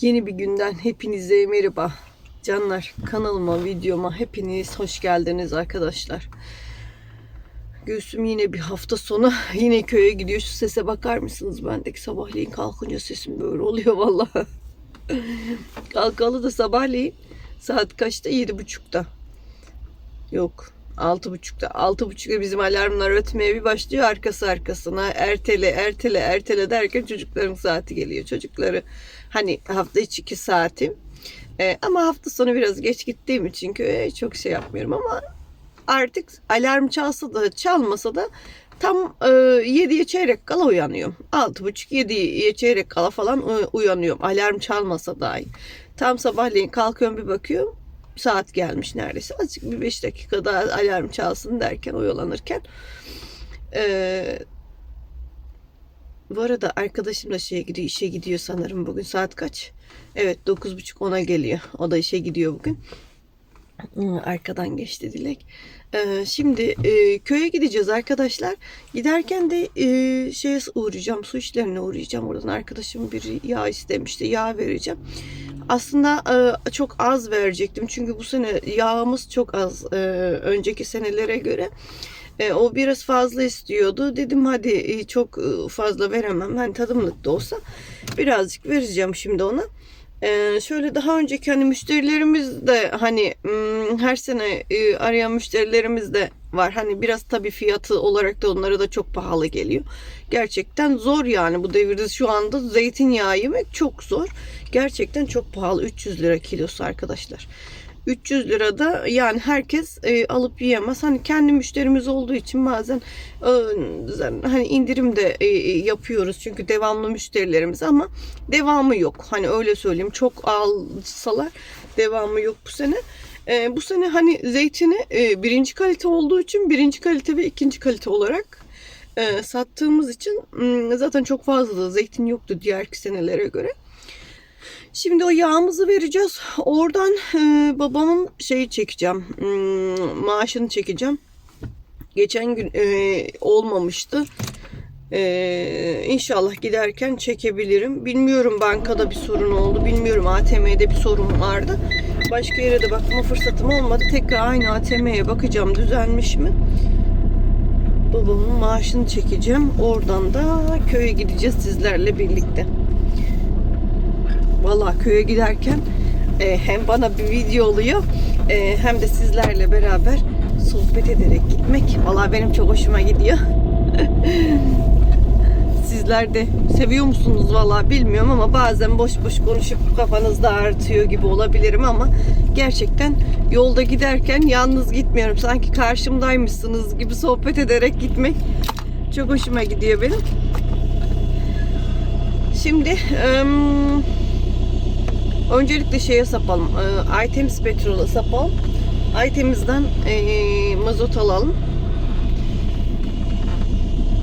Yeni bir günden hepinize merhaba. Canlar kanalıma, videoma hepiniz hoş geldiniz arkadaşlar. Gülsüm yine bir hafta sonu yine köye gidiyor. Şu sese bakar mısınız? Bendeki sabahleyin kalkınca sesim böyle oluyor vallahi. Kalkalı da sabahleyin saat kaçta? Yedi buçukta. Yok. Altı buçukta. Altı buçukta bizim alarmlar ötmeye bir başlıyor arkası arkasına. Ertele, ertele, ertele derken çocukların saati geliyor. Çocukları hani hafta içi iki saatim. Ee, ama hafta sonu biraz geç gittiğim için köye çok şey yapmıyorum ama artık alarm çalsa da çalmasa da tam e, 7'ye çeyrek kala uyanıyorum. 6.30-7'ye çeyrek kala falan e, uyanıyorum. Alarm çalmasa dahi. Tam sabahleyin kalkıyorum bir bakıyorum. Saat gelmiş neredeyse. Azıcık bir 5 dakika daha alarm çalsın derken oyalanırken. E, bu arada arkadaşım da şeye gidiyor, işe gidiyor sanırım bugün. Saat kaç? Evet 9.30-10'a geliyor. O da işe gidiyor bugün. Hmm, Arkadan geçti Dilek. Ee, şimdi e, köye gideceğiz arkadaşlar. Giderken de e, şeye uğrayacağım. Su işlerine uğrayacağım. Oradan arkadaşım bir yağ istemişti. Yağ vereceğim. Aslında e, çok az verecektim. Çünkü bu sene yağımız çok az e, önceki senelere göre. E, o biraz fazla istiyordu. Dedim hadi e, çok e, fazla veremem. Hani tadımlık da olsa birazcık vereceğim şimdi ona. Ee, şöyle daha önceki hani müşterilerimiz de hani hmm, her sene e, arayan müşterilerimiz de var. Hani biraz tabii fiyatı olarak da onlara da çok pahalı geliyor. Gerçekten zor yani bu devirde şu anda zeytinyağı yemek çok zor. Gerçekten çok pahalı. 300 lira kilosu arkadaşlar. 300 lirada yani herkes e, alıp yiyemez. Hani kendi müşterimiz olduğu için bazen e, hani indirim de e, yapıyoruz. Çünkü devamlı müşterilerimiz ama devamı yok. Hani öyle söyleyeyim. Çok alsalar devamı yok bu sene. E, bu sene hani zeytini e, birinci kalite olduğu için birinci kalite ve ikinci kalite olarak e, sattığımız için zaten çok fazla da zeytin yoktu diğer senelere göre. Şimdi o yağımızı vereceğiz. Oradan e, babamın şeyi çekeceğim. Hmm, maaşını çekeceğim. Geçen gün e, olmamıştı. E, inşallah giderken çekebilirim. Bilmiyorum bankada bir sorun oldu. Bilmiyorum ATM'de bir sorun vardı. Başka yere de bakma fırsatım olmadı. Tekrar aynı ATM'ye bakacağım düzelmiş mi? Babamın maaşını çekeceğim. Oradan da köye gideceğiz sizlerle birlikte. Vallahi köye giderken e, hem bana bir video oluyor e, hem de sizlerle beraber sohbet ederek gitmek. Vallahi benim çok hoşuma gidiyor. Sizler de seviyor musunuz vallahi bilmiyorum ama bazen boş boş konuşup kafanızda artıyor gibi olabilirim ama gerçekten yolda giderken yalnız gitmiyorum. Sanki karşımdaymışsınız gibi sohbet ederek gitmek çok hoşuma gidiyor benim. Şimdi ım, Öncelikle şeye sapalım. E, Aytemiz petrolü sapalım. Aytemizden e, mazot alalım.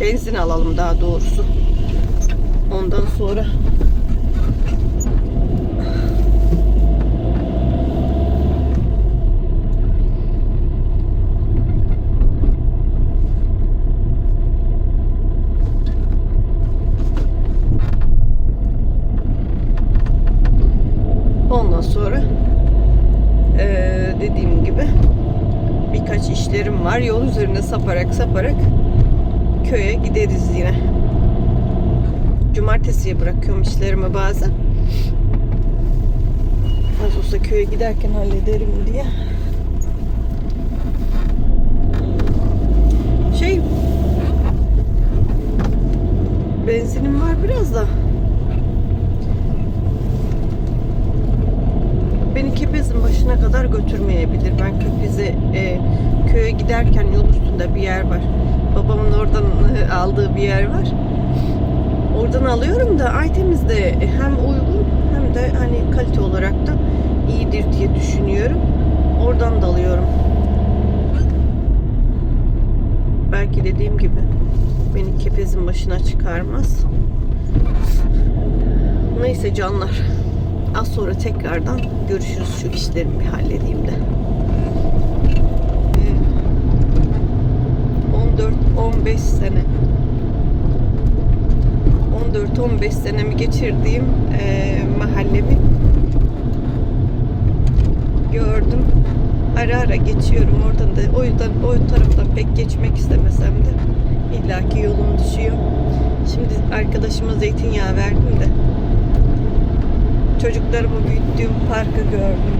Benzin alalım daha doğrusu. Ondan sonra Ondan sonra eee, dediğim gibi birkaç işlerim üzerine saparak saparak köye gideriz yine. Cumartesiye bırakıyorum işlerimi bazen. Az olsa köye giderken hallederim diye. Şey benzinim var biraz da. beni Kepez'in başına kadar götürmeyebilir. Ben Kepez'e e, köye giderken yol üstünde bir yer var. Babamın oradan e, aldığı bir yer var. Oradan alıyorum da Aytemiz'de hem uygun hem de hani kalite olarak da iyidir diye düşünüyorum. Oradan da alıyorum. Belki dediğim gibi beni Kepez'in başına çıkarmaz. Neyse canlar. Az sonra tekrardan görüşürüz. Şu işlerimi bir halledeyim de. 15 sene 14-15 senemi geçirdiğim e, mahallemi gördüm. Ara ara geçiyorum oradan da. O yüzden o taraftan pek geçmek istemesem de illaki yolum düşüyor. Şimdi arkadaşıma zeytinyağı verdim de çocuklarımı büyüttüğüm parkı gördüm.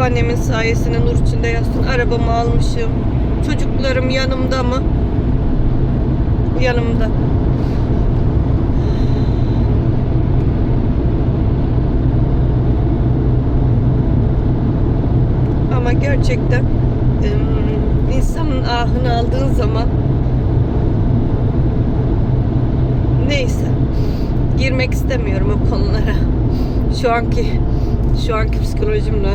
Babaannemin sayesinde nur içinde yatsın. Arabamı almışım. Çocuklarım yanımda mı? Yanımda. Ama gerçekten insanın ahını aldığın zaman neyse girmek istemiyorum o konulara. Şu anki şu anki psikolojimle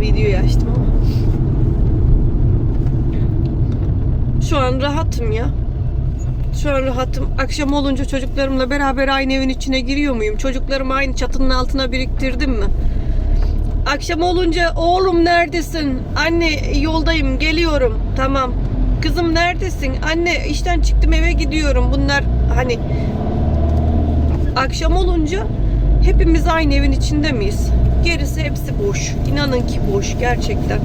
videoyu açtım ama şu an rahatım ya. Şu an rahatım. Akşam olunca çocuklarımla beraber aynı evin içine giriyor muyum? Çocuklarımı aynı çatının altına biriktirdim mi? Akşam olunca oğlum neredesin? Anne yoldayım geliyorum. Tamam. Kızım neredesin? Anne işten çıktım eve gidiyorum. Bunlar hani akşam olunca hepimiz aynı evin içinde miyiz? Gerisi hepsi boş. İnanın ki boş gerçekten.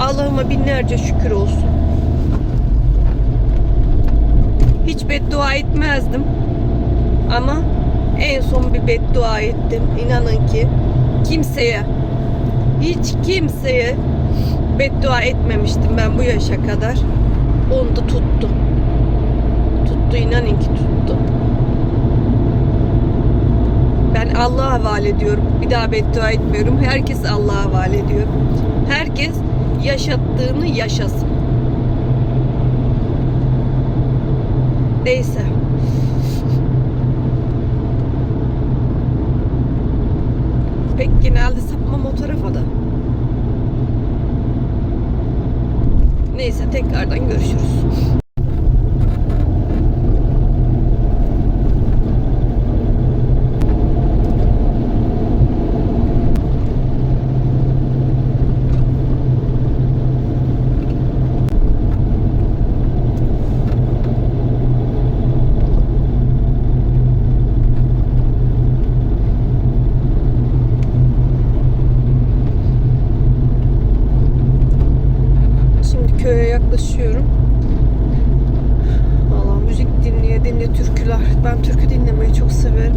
Allah'ıma binlerce şükür olsun. Hiç beddua etmezdim. Ama en son bir beddua ettim. İnanın ki kimseye hiç kimseye beddua etmemiştim ben bu yaşa kadar. Onu da tuttu. Tuttu inanın ki tuttu. Ben Allah'a havale ediyorum. Bir daha beddua etmiyorum. Herkes Allah'a havale ediyorum. Herkes yaşattığını yaşasın. Neyse. Pek genelde sapmam o tarafa da. Neyse tekrardan görüşürüz. Şimdi köye yaklaşıyorum. Valla müzik dinleye dinle türküler. Ben türkü dinlemeyi çok severim.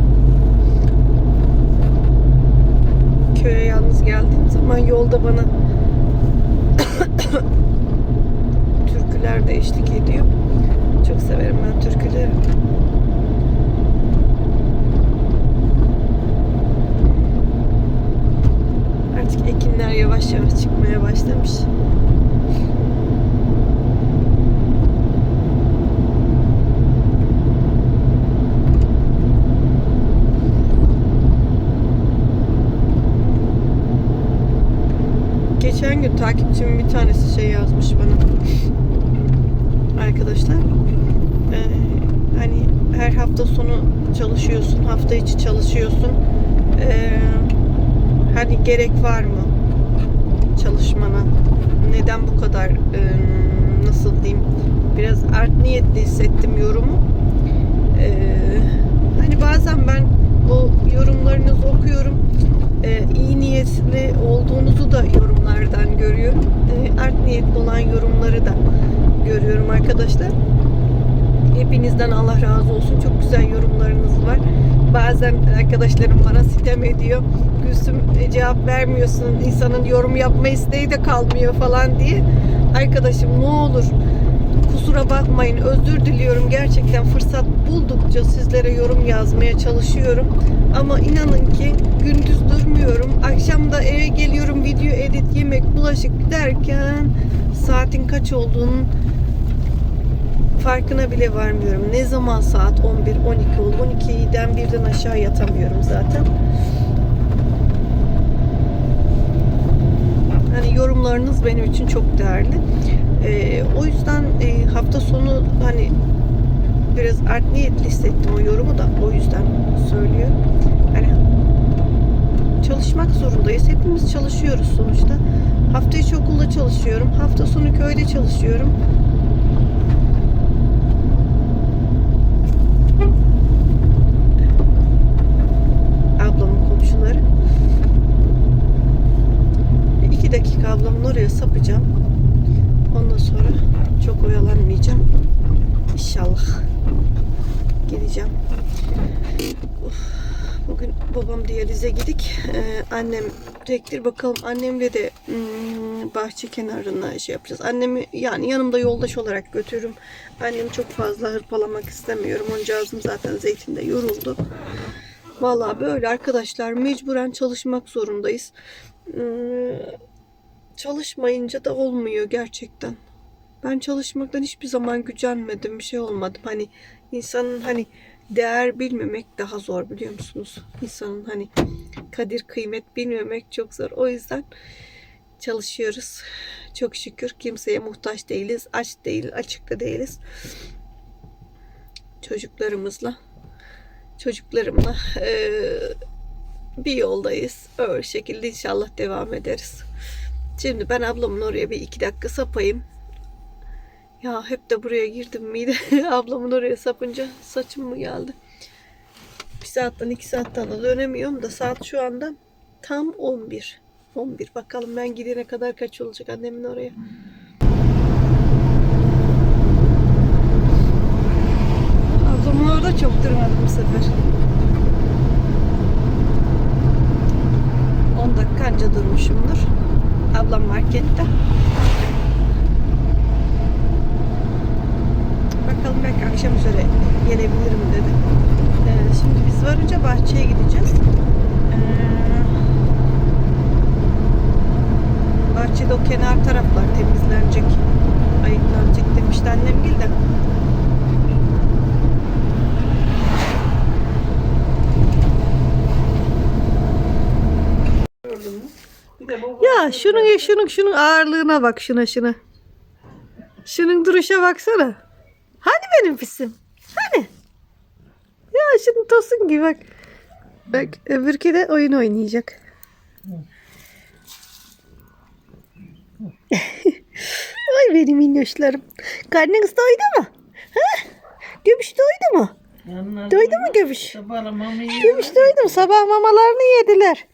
Köye yalnız geldiğim zaman yolda bana türküler de eşlik ediyor. Çok severim ben türküleri. Artık ekinler yavaş yavaş çıkmaya başlamış. Geçen gün takipçimin bir tanesi şey yazmış bana. Arkadaşlar eee, hani her hafta sonu çalışıyorsun, hafta içi çalışıyorsun. Eee, hani gerek var mı çalışmana? Neden bu kadar eee, nasıl diyeyim? Biraz art niyetli hissettim yorumu. Eee, hani bazen ben o yorumlarınızı okuyorum. Eee iyi niyetli olduğunuzu da yorumlardan görüyorum. Eee, art niyetli olan yorumları da görüyorum arkadaşlar. Hepinizden Allah razı olsun. Çok güzel yorumlarınız var. Bazen arkadaşlarım bana sitem ediyor. Gülsüm e, cevap vermiyorsun. İnsanın yorum yapma isteği de kalmıyor falan diye. Arkadaşım ne olur kusura bakmayın. Özür diliyorum. Gerçekten fırsat buldukça sizlere yorum yazmaya çalışıyorum. Ama inanın ki gündüz durmuyorum. Akşam da eve geliyorum. Video edit, yemek, bulaşık derken saatin kaç olduğunun farkına bile varmıyorum. Ne zaman saat 11, 12 oldu. 12'den birden aşağı yatamıyorum zaten. Hani yorumlar yorumlarınız benim için çok değerli. Ee, o yüzden e, hafta sonu hani biraz art niyetli hissettim o yorumu da o yüzden söylüyorum. Yani çalışmak zorundayız. Hepimiz çalışıyoruz sonuçta. Hafta içi okulda çalışıyorum. Hafta sonu köyde çalışıyorum. Ablamın komşuları. İki dakika ablamın oraya sapacağım. Ondan sonra çok oyalanmayacağım. İnşallah gideceğim. Of, Bugün babam diyalize gidik. Ee, annem tektir bakalım annemle de hmm, bahçe kenarına şey yapacağız. Annemi yani yanımda yoldaş olarak götürürüm. Annemi çok fazla hırpalamak istemiyorum. Oncağızım zaten zeytinde yoruldu. Vallahi böyle arkadaşlar mecburen çalışmak zorundayız. Hmm, çalışmayınca da olmuyor gerçekten. Ben çalışmaktan hiçbir zaman gücenmedim, bir şey olmadım. Hani insanın hani değer bilmemek daha zor biliyor musunuz? İnsanın hani kadir kıymet bilmemek çok zor. O yüzden çalışıyoruz. Çok şükür kimseye muhtaç değiliz. Aç değil, açıkta değiliz. Çocuklarımızla çocuklarımla eee, bir yoldayız. Öyle şekilde inşallah devam ederiz. Şimdi ben ablamın oraya bir iki dakika sapayım. Ya hep de buraya girdim miydi? ablamın oraya sapınca saçım mı geldi? Bir saatten iki saatten de dönemiyorum da saat şu anda tam 11. 11. Bakalım ben gidene kadar kaç olacak annemin oraya. Ablamın orada çok durmadım bu sefer. 10 dakika anca durmuşumdur. Ablam markette. Bakalım belki akşam üzere gelebilirim dedi. Ee, şimdi biz varınca bahçeye gideceğiz. Ee, bahçede o kenar taraflar temizlenecek. Ayıklanacak demişti annem gil de. Ya şunun şunun şunun ağırlığına bak şuna şuna. Şunun duruşa baksana. Benim pisim? Hani? Ya şunun tosun gibi bak. Bak öbürkü de oyun oynayacak. Ay benim minnoşlarım. Karnınız doydu mu? Ha? Göbüş doydu mu? Doydu mu göbüş? Göbüş doydu mu? Sabah mamalarını yediler.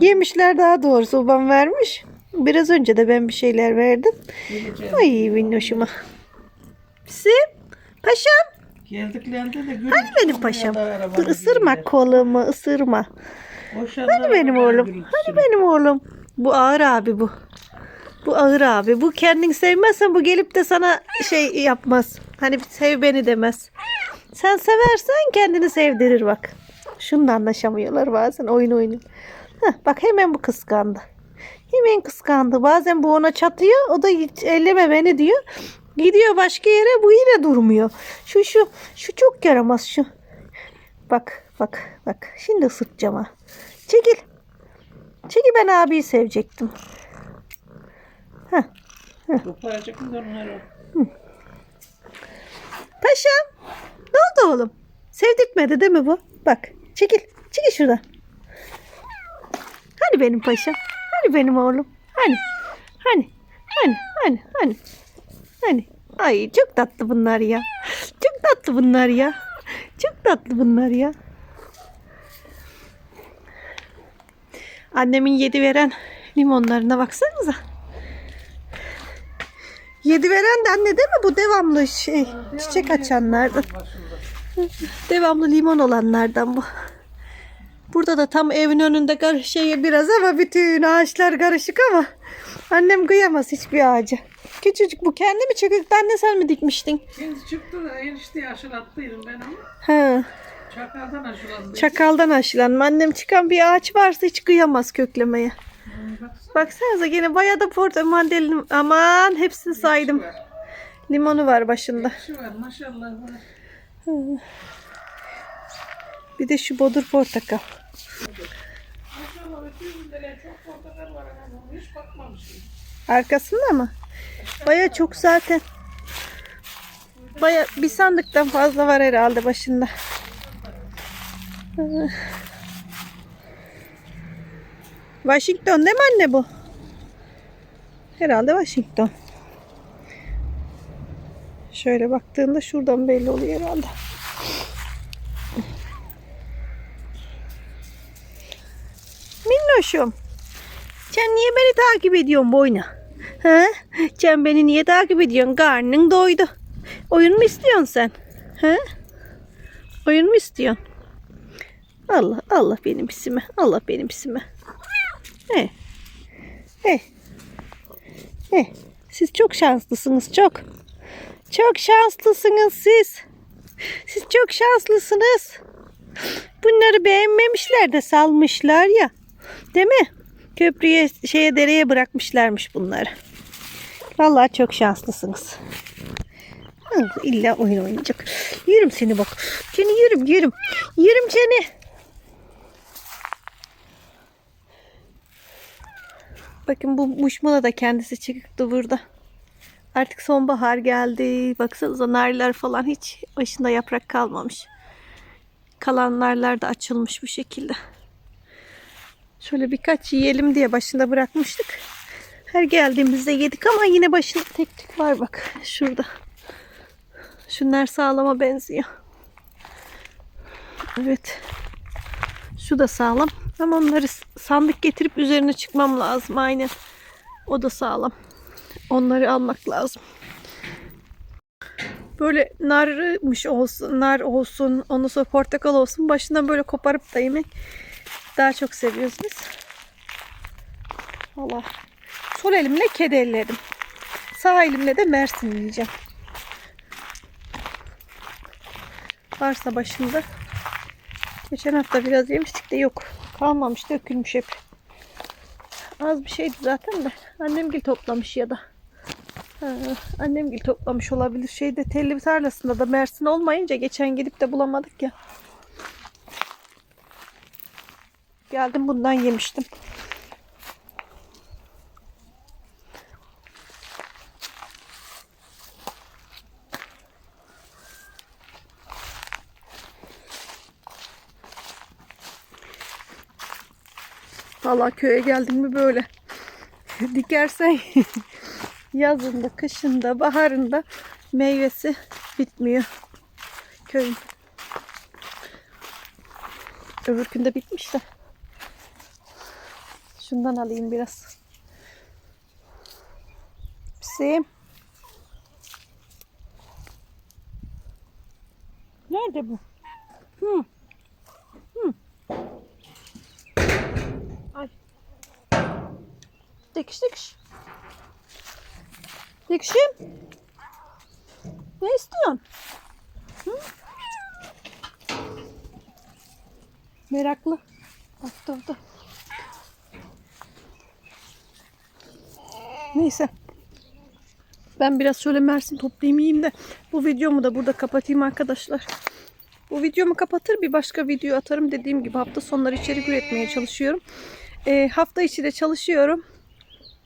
Yemişler daha doğrusu babam vermiş. Biraz önce de ben bir şeyler verdim. Ay minnoşuma. Bizim paşam. Geldiklerinde de gülüm. Hani benim paşam? Dur ısırma kolumu ısırma. Hani benim oğlum? Hani benim oğlum? Bu ağır abi bu. Bu ağır abi. Bu kendini sevmezsen bu gelip de sana şey yapmaz. Hani sev beni demez. Sen seversen kendini sevdirir bak. Şundan anlaşamıyorlar bazen oyun oynuyor. Heh, bak hemen bu kıskandı. Hemen kıskandı. Bazen bu ona çatıyor. O da hiç elleme beni diyor. Gidiyor başka yere bu yine durmuyor. Şu şu şu çok yaramaz şu. Bak bak bak. Şimdi ısıtacağım ha. Çekil. Çekil ben abiyi sevecektim. Koparacak mı onları? Paşam. Ne oldu oğlum? Sevdirtmedi değil mi bu? Bak. Çekil. Çekil şuradan. Hani benim paşam? Hani benim oğlum? Hani? Hani? Hani? Hani? Hani? Hani? Ay çok tatlı bunlar ya. Çok tatlı bunlar ya. Çok tatlı bunlar ya. Annemin yedi veren limonlarına baksanıza. Yedi veren de anne değil mi? Bu devamlı şey çiçek açanlardan. Devamlı limon olanlardan bu. Burada da tam evin önünde şey biraz ama bütün ağaçlar karışık ama annem kıyamaz hiçbir ağaca. Küçücük bu kendi mi çekildi anne sen mi dikmiştin? Şimdi çıktı da enişteyi aşılattıydım ben ama. Ha, Çakaldan aşılandı. çakaldan aşılanma. Annem çıkan bir ağaç varsa hiç kıyamaz köklemeye. Baksana. Baksanıza gene bayağı da portakal mandalina aman hepsini saydım. Var. Limonu var başında. Şu var maşallah var. Bir de şu bodur portakal. Maşallah ötüyor çok hiç bakmamışım. Arkasında mı? Baya çok zaten. Baya bir sandıktan fazla var herhalde başında. Washington değil mi anne bu? Herhalde Washington. Şöyle baktığında şuradan belli oluyor herhalde. Minnoşum. Sen niye beni takip ediyorsun boyuna? He? Sen beni niye takip ediyorsun? Karnın doydu. Oyun mu istiyorsun sen? He? Oyun mu istiyorsun? Allah Allah benim isime. Allah benim isime. He. He. He. Siz çok şanslısınız çok. Çok şanslısınız siz. Siz çok şanslısınız. Bunları beğenmemişler de salmışlar ya. Değil mi? Köprüye şeye dereye bırakmışlarmış bunları. Vallahi çok şanslısınız. İlla oyun oynayacak. Yürüm seni bak. Seni yürüm yürüm. Yürüm seni. Bakın bu muşmula da kendisi çıktı burada. Artık sonbahar geldi. Baksanıza narlar falan hiç başında yaprak kalmamış. Kalan narlar da açılmış bu şekilde. Şöyle birkaç yiyelim diye başında bırakmıştık. Her geldiğimizde yedik ama yine başında tek tük var bak şurada. Şunlar sağlama benziyor. Evet. Şu da sağlam. Ama onları sandık getirip üzerine çıkmam lazım. Aynen. O da sağlam. Onları almak lazım. Böyle narmış olsun, nar olsun, ondan sonra portakal olsun. Başından böyle koparıp da yemek daha çok seviyoruz biz. Valla. Sol elimle kedi elledim. Sağ elimle de mersin yiyeceğim. Varsa başında. Geçen hafta biraz yemiştik de yok. Kalmamış dökülmüş hep. Az bir şeydi zaten de. Annemgil toplamış ya da. Ha, annemgil toplamış olabilir. Şeyde telli tarlasında da mersin olmayınca geçen gidip de bulamadık ya. Geldim bundan yemiştim. Valla köye geldim mi böyle. Dikersen yazında, kışında, baharında meyvesi bitmiyor. Köyün. Öbür günde bitmiş de. Şundan alayım biraz. Sim. Nerede bu? Hı. Hı. Ay. Dikiş dikiş. Dikişim. Ne istiyorsun? Hı? Meraklı. Bak dur Neyse. Ben biraz şöyle Mersin toplayayım yiyeyim de bu videomu da burada kapatayım arkadaşlar. Bu videomu kapatır bir başka video atarım. Dediğim gibi hafta sonları içerik üretmeye çalışıyorum. Ee, hafta içi de çalışıyorum.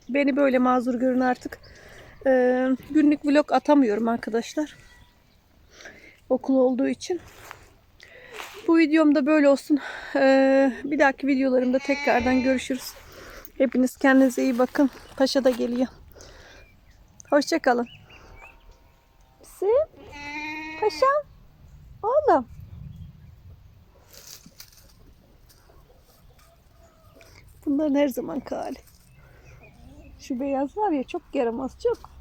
Beni böyle mazur görün artık. Ee, günlük vlog atamıyorum arkadaşlar. Okul olduğu için. Bu videom da böyle olsun. Ee, bir dahaki videolarımda tekrardan görüşürüz. Hepiniz kendinize iyi bakın. Paşa da geliyor. Hoşçakalın. Sim. Paşam. Oğlum. Bunların her zaman hali. Şu beyaz var ya çok yaramaz çok.